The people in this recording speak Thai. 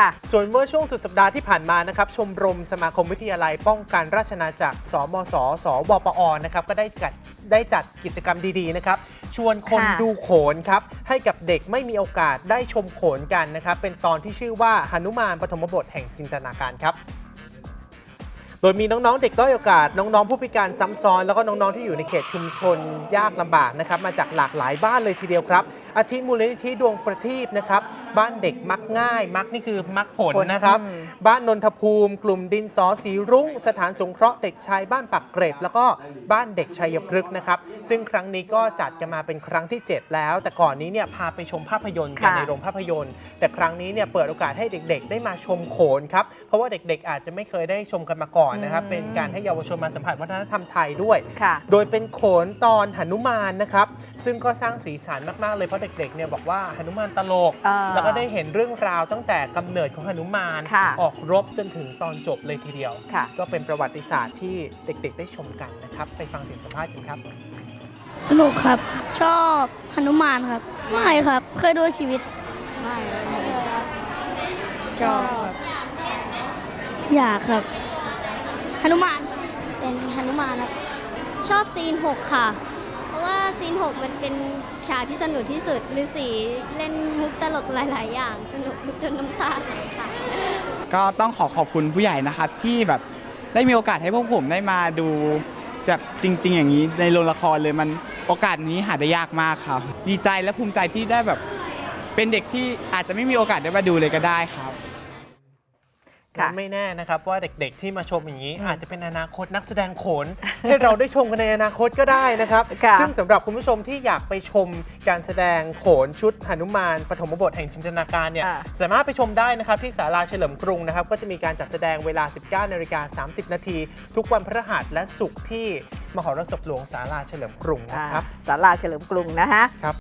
ค่ะส่วนเมื่อช่วงสุดสัปดาห์ที่ผ่านมานะครับชมรมสมาคมวิทยาลัยป้องกันราชนาจักรสมสสวปอนะครับก็ได้จัดได้จัดกิจกรรมดีๆนะครับชวนคนค่ะดูโขนครับให้กับเด็กไม่มีโอกาสได้ชมโขนกันนะครับเป็นตอนที่ชื่อว่าหนุมานปฐมบทแห่งจินตนาการครับ โดยมีน้องๆ เด็กด้อยโอกาส น้องๆ ผู้พิการซ้ำซ้อน แล้วก็น้องๆ ที่อยู่ในเขตชุมชนยากลำบากนะครับ มาจากหลากหลายบ้านเลยทีเดียวครับ อาทิมูลนิธิดวงประทีปนะครับ บ้านเด็กมักง่าย มักนี่คือมักผลผลนะครับ อืม บ้านนนทภูมิ กลุ่มดินสอสีรุ้ง สถานสงเคราะห์เด็กชายบ้านปักเกร็ดแล้วก็บ้านเด็กชัยพฤกษ์นะครับ ซึ่งครั้งนี้ก็จัดกันมาเป็นครั้งที่ 7 แล้ว แต่ก่อนนี้เนี่ยพาไปชมภาพยนตร์กันค่ะ ในโรงภาพยนตร์ แต่ครั้งนี้เนี่ยเปิดโอกาสให้เด็กๆ ได้มาชมโขนครับ เพราะว่าเด็กๆ อาจจะไม่เคยได้ชมกันมาก่อนนะครับอืมเป็นการให้เยาวชนมาสัมผัสวัฒนธรรมไทยด้วย ค่ะ โดยเป็นโขนตอนหนุมานนะครับ ซึ่งก็สร้างสีสันมากๆเลยเพราะเด็กๆเนี่ยบอกว่าหนุมานตลก อ่าแล้วก็ได้เห็นเรื่องราวตั้งแต่กำเนิดของหนุมาน ค่ะ ออกรบจนถึงตอนจบเลยทีเดียว ค่ะ ก็เป็นประวัติศาสตร์ที่เด็กๆ ได้ชมกันนะครับ ไปฟังเสียงสัมภาษณ์กันครับ สนุกครับ ชอบหนุมานครับ ไม่ครับ เคยดูชีวิต ไม่ไม่ชอบ อยากครับ หนุมาน เป็นฮนุมานครับชอบซีน 6 ค่ะ เพราะว่าซีน 6 มันเป็นฉากที่สนุกที่สุดฤาษีเล่นมุกตลกหลาย ๆ อย่าง สนุกจนน้ำตาไหลค่ะ ก็ต้องขอขอบคุณผู้ใหญ่นะครับ ที่แบบได้มีโอกาสให้พวกผมได้มาดูแบบจริง ๆ อย่างนี้ในโรงละครเลยมันโอกาสนี้หาได้ยากมากครับ ดีใจและภูมิใจที่ได้แบบเป็นเด็กที่อาจจะไม่มีโอกาสได้มาดูเลยก็ได้ครับ ค่ะไม่แน่นะครับว่าเด็กๆที่มาชมอย่างนี้ อาจจะเป็นอนาคตนักแสดงโขน ให้เราได้ชมกันในอนาคตก็ได้นะครับ ค่ะ ซึ่งสำหรับคุณผู้ชมที่อยากไปชมการแสดงโขนชุดหนุมานปฐมบทแห่งจินตนาการเนี่ย อ่า สามารถไปชมได้นะครับ ที่ศาลาเฉลิมกรุงนะครับ ก็จะมีการจัดแสดงเวลา 19นาฬิกา30 นาที ทุกวันพฤหัสและศุกร์ที่มหรสพหลวงศาลาเฉลิมกรุงนะครับ อ่าศาลาเฉลิมกรุงนะฮะ